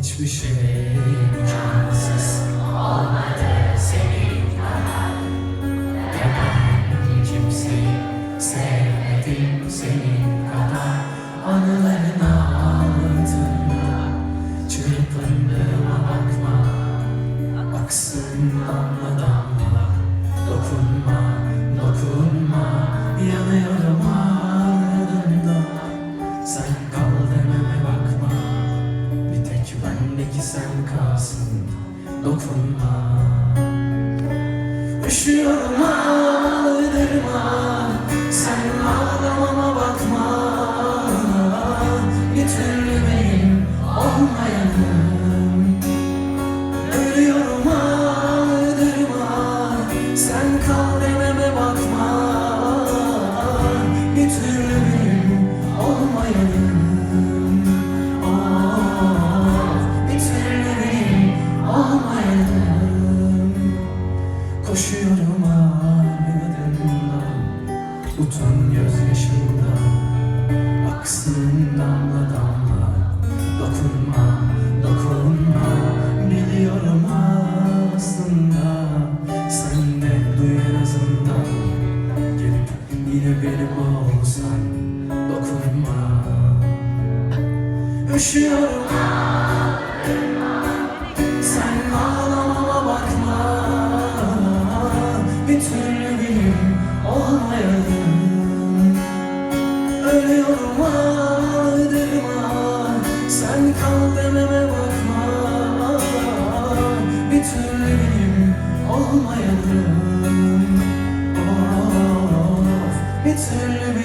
hiçbir şey imkansız olmadı senin kadar. Ben kimseyi sevmedim senin kadar. Anıların altında çırpındığıma bakma. Aksın damla damla, dokunma, dokunma. Yanıyorum ardında, sen dokunma. Üşüyorum ha. Tutun gözyaşında Aksın damla damla. Dokunma, dokunma Biliyorum aslında. Sen de duy en azından. Gelip yine benim olsan Dokunma. Üşüyorum Ağladırma Sen kal dememe bakma. Bir türlü benim Of, Bir türlü